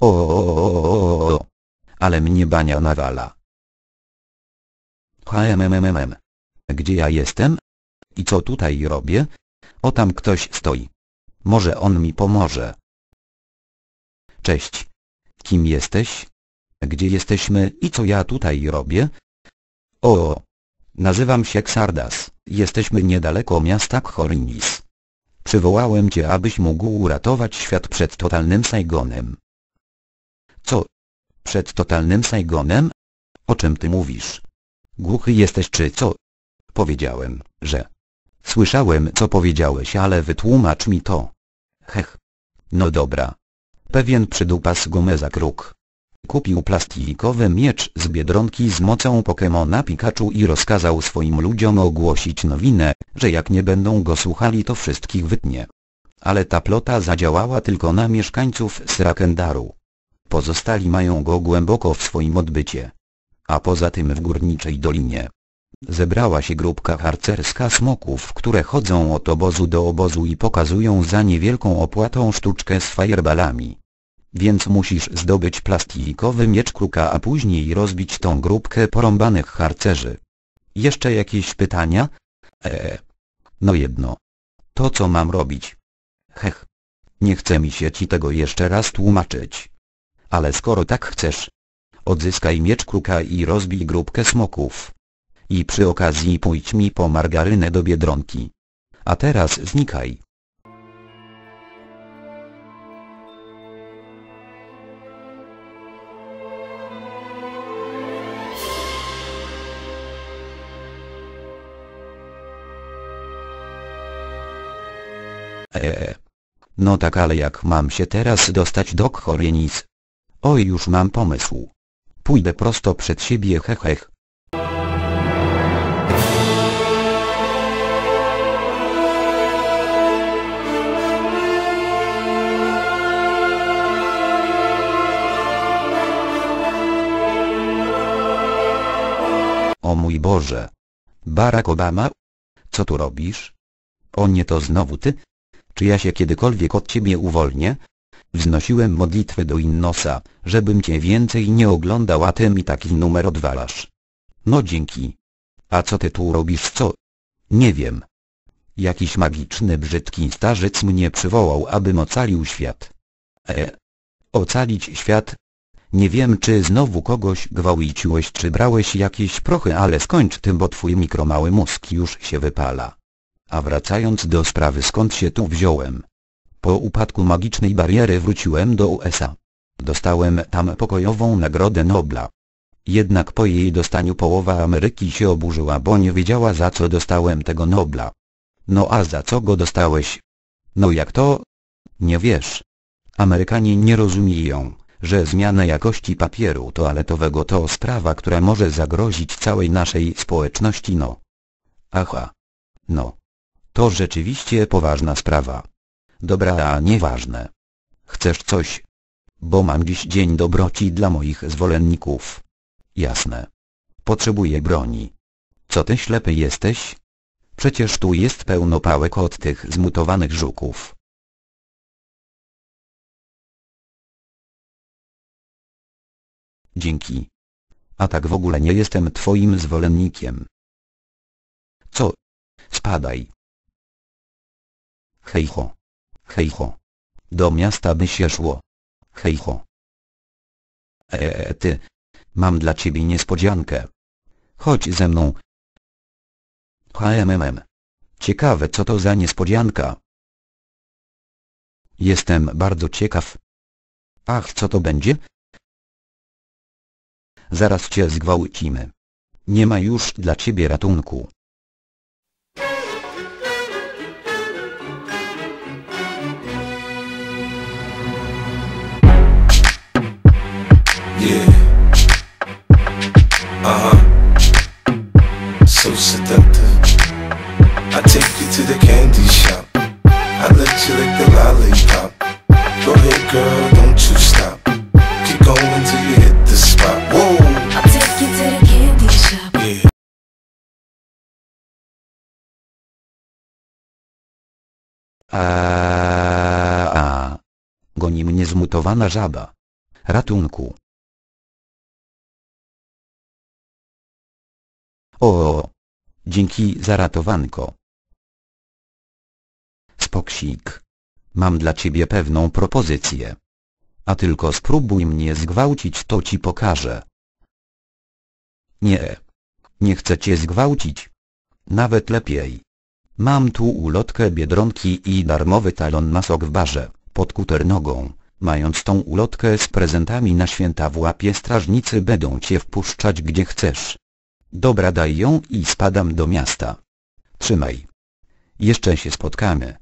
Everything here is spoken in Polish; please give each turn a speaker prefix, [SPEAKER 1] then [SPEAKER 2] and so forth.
[SPEAKER 1] O, o, o, o. Ale mnie bania nawala. HMMMM. Gdzie ja jestem? I co tutaj robię? O tam ktoś stoi. Może on mi pomoże. Cześć. Kim jesteś? Gdzie jesteśmy i co ja tutaj robię? O, nazywam się Xardas. Jesteśmy niedaleko miasta Khorinis. Przywołałem cię, abyś mógł uratować świat przed totalnym Saigonem. Co? Przed totalnym Saigonem? O czym ty mówisz? Głuchy jesteś czy co? Powiedziałem, że... Słyszałem co powiedziałeś, ale wytłumacz mi to. Hech. No dobra. Pewien przydupas Gomeza Kruk. Kupił plastikowy miecz z Biedronki z mocą Pokemona Pikachu i rozkazał swoim ludziom ogłosić nowinę, że jak nie będą go słuchali to wszystkich wytnie. Ale ta plota zadziałała tylko na mieszkańców Srakendaru. Pozostali mają go głęboko w swoim odbycie. A poza tym w górniczej dolinie. Zebrała się grupka harcerska smoków, które chodzą od obozu do obozu i pokazują za niewielką opłatą sztuczkę z fajerbalami. Więc musisz zdobyć plastikowy miecz kruka a później rozbić tą grupkę porąbanych harcerzy. Jeszcze jakieś pytania? Eee. No jedno. To co mam robić? Hech. Nie chce mi się ci tego jeszcze raz tłumaczyć. Ale skoro tak chcesz, odzyskaj miecz kruka i rozbij grupkę smoków. I przy okazji pójdź mi po margarynę do Biedronki. A teraz znikaj. Eee. No tak ale jak mam się teraz dostać do Khorienis? Oj już mam pomysł. Pójdę prosto przed siebie hehech. O mój Boże. Barack Obama? Co tu robisz? O nie to znowu ty? Czy ja się kiedykolwiek od ciebie uwolnię? Wznosiłem modlitwę do Innosa, żebym cię więcej nie oglądał a ty mi taki numer odwalasz. No dzięki. A co ty tu robisz co? Nie wiem. Jakiś magiczny brzydki starzec mnie przywołał abym ocalił świat. E? Ocalić świat? Nie wiem czy znowu kogoś gwałciłeś czy brałeś jakieś prochy ale skończ tym bo twój mikromały mózg już się wypala. A wracając do sprawy skąd się tu wziąłem. Po upadku magicznej bariery wróciłem do USA. Dostałem tam pokojową Nagrodę Nobla. Jednak po jej dostaniu połowa Ameryki się oburzyła bo nie wiedziała za co dostałem tego Nobla. No a za co go dostałeś? No jak to? Nie wiesz. Amerykanie nie rozumieją, że zmiana jakości papieru toaletowego to sprawa która może zagrozić całej naszej społeczności no. Aha. No. To rzeczywiście poważna sprawa. Dobra a nieważne. Chcesz coś? Bo mam dziś dzień dobroci dla moich zwolenników. Jasne. Potrzebuję broni. Co ty ślepy jesteś? Przecież tu jest pełno pałek od tych zmutowanych żuków. Dzięki. A tak w ogóle nie jestem twoim zwolennikiem. Co? Spadaj. Hejho. Hejho. Do miasta by się szło. Hejho. Eee ty. Mam dla ciebie niespodziankę. Chodź ze mną. HMMM. Ciekawe co to za niespodzianka. Jestem bardzo ciekaw. Ach co to będzie? Zaraz cię zgwałcimy. Nie ma już dla ciebie ratunku.
[SPEAKER 2] Take you to the candy shop. I let you lick the lollipop. Go ahead, girl, don't you stop. Keep going till you hit the spot. Whoa.
[SPEAKER 3] I'll take you to the candy shop.
[SPEAKER 2] Yeah.
[SPEAKER 1] A, a. Goni mnie zmutowana żaba. Ratunku. O, dzięki za ratowanko. Spoksik. Mam dla ciebie pewną propozycję. A tylko spróbuj mnie zgwałcić to ci pokażę. Nie. Nie chcę cię zgwałcić. Nawet lepiej. Mam tu ulotkę Biedronki i darmowy talon na sok w barze, pod kuter nogą. Mając tą ulotkę z prezentami na święta w łapie strażnicy będą cię wpuszczać gdzie chcesz. Dobra daj ją i spadam do miasta. Trzymaj. Jeszcze się spotkamy.